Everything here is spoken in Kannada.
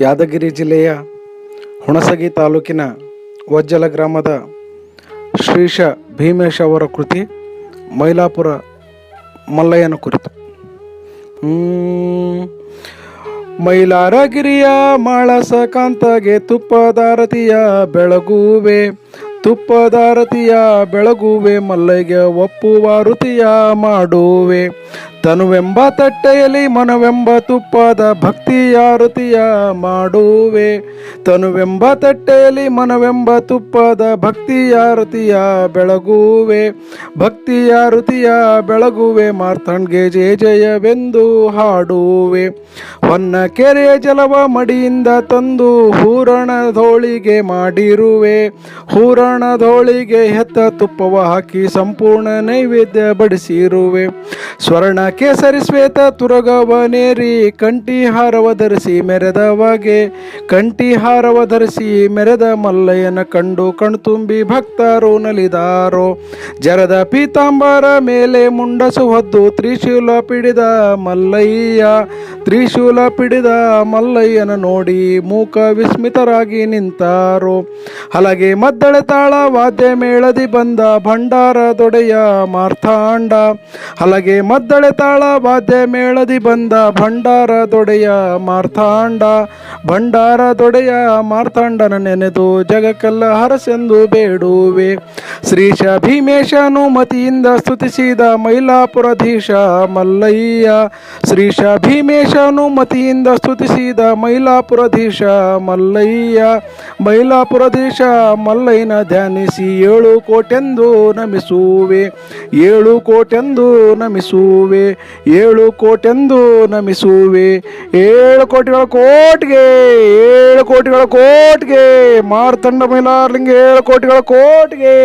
ಯಾದಗಿರಿ ಜಿಲ್ಲೆಯ ಹುಣಸಗಿ ತಾಲೂಕಿನ ವಜ್ಜಲ ಗ್ರಾಮದ ಶ್ರೀಶ ಭೀಮೇಶ್ ಅವರ ಕೃತಿ ಮೈಲಾಪುರ ಮಲ್ಲಯ್ಯನ ಕುರಿತು. ಮೈಲಾರಗಿರಿಯ ಮಾಳಸ ಕಾಂತಗೆ ತುಪ್ಪದಾರತಿಯ ಬೆಳಗುವೆ ತುಪ್ಪದಾರತಿಯ ಬೆಳಗುವೆ ಮಲ್ಲಯ್ಯ ಒಪ್ಪುವ ಮಾಡುವೆ ತನುವೆಂಬ ತಟ್ಟೆಯಲ್ಲಿ ಮನವೆಂಬ ತುಪ್ಪದ ಭಕ್ತಿಯ ಋತಿಯ ಮಾಡುವೆ. ತನುವೆಂಬ ತಟ್ಟೆಯಲ್ಲಿ ಮನವೆಂಬ ತುಪ್ಪದ ಭಕ್ತಿಯ ಋತಿಯ ಬೆಳಗುವೆ. ಭಕ್ತಿಯ ಋತಿಯ ಬೆಳಗುವೆ ಮಾರ್ತಂಡ್ಗೆ ಜಯ ಜಯವೆಂದು ಹಾಡುವೆ. ಹೊನ್ನ ಕೆರೆಯ ಜಲವ ಮಡಿಯಿಂದ ತಂದು ಹೂರಣ ಧೋಳಿಗೆ ಮಾಡಿರುವೆ. ಹೂರಣ ಧೋಳಿಗೆ ಹೆತ್ತ ತುಪ್ಪವ ಹಾಕಿ ಸಂಪೂರ್ಣ ನೈವೇದ್ಯ ಬಡಿಸಿರುವೆ. ಸ್ವರ್ಣ ಕೇಸರಿ ಶ್ವೇತ ತುರಗವನೇರಿ ಕಂಠಿ ಹಾರವ ಧರಿಸಿ ಮೆರೆದವಾಗೆ ಕಂಠಿ ಹಾರವ ಧರಿಸಿ ಮೆರೆದ ಮಲ್ಲಯ್ಯನ ಕಂಡು ಕಣ್ತುಂಬಿ ಭಕ್ತರು ನಲಿದಾರೋ. ಜರದ ಪೀತಾಂಬರ ಮೇಲೆ ಮುಂಡಸು ಹೊದ್ದು ತ್ರಿಶೂಲ ಪಿಡಿದ ಮಲ್ಲಯ್ಯ. ತ್ರಿಶೂಲ ಪಿಡಿದ ಮಲ್ಲಯ್ಯನ ನೋಡಿ ಮೂಕ ವಿಸ್ಮಿತರಾಗಿ ನಿಂತಾರೋ. ಹಲಗೆ ಮದ್ದಳೆ ತಾಳ ವಾದ್ಯ ಮೇಳದಿ ಬಂದ ಭಂಡಾರ ದೊಡೆಯ ಮಾರ್ಥಾಂಡ. ಹಲಗೆ ಮದ್ದಳೆ ತಾಳ ವಾದ್ಯ ಮೇಳದಿ ಬಂದ ಭಂಡಾರ ದೊಡೆಯ ಮಾರ್ಥಾಂಡ, ಭಂಡಾರ ದೊಡೆಯ ಮಾರ್ಥಾಂಡನ ನೆನೆದು ಜಗಕ್ಕೆಲ್ಲ ಹರಸೆಂದು ಬೇಡುವೆ. ಶ್ರೀಶ ಭೀಮೇಶನು ಮತಿಯಿಂದ ಸ್ತುತಿಸಿದ ಮೈಲಾಪುರಧೀಶ ಮಲ್ಲಯ್ಯ ಶ್ರೀಶ ಭೀಮೇಶನು ಮತಿಯಿಂದ ಸ್ತುತಿಸಿದ ಮೈಲಾಪುರಧೀಶ ಮಲ್ಲಯ್ಯ ಮೈಲಾಪುರಧೀಶ ಮಲ್ಲಯ್ಯನ ಧ್ಯಾನಿಸಿ ಏಳು ಕೋಟೆಂದು ನಮಿಸುವೆ, ಏಳು ಕೋಟೆಂದು ನಮಿಸುವೆ. ಏಳು ಕೋಟೆಂದು ನಮಿಸುವೆ. ಏಳು ಕೋಟಿಗಳ ಕೋಟ್ಗೆ ಏಳು ಕೋಟಿಗಳ ಕೋಟಿಗೆ ಮಾರ್ತಂಡ ಮೈಲಾರ್ಲಿಂಗ ಏಳು ಕೋಟಿಗಳ ಕೋಟಿಗೆ.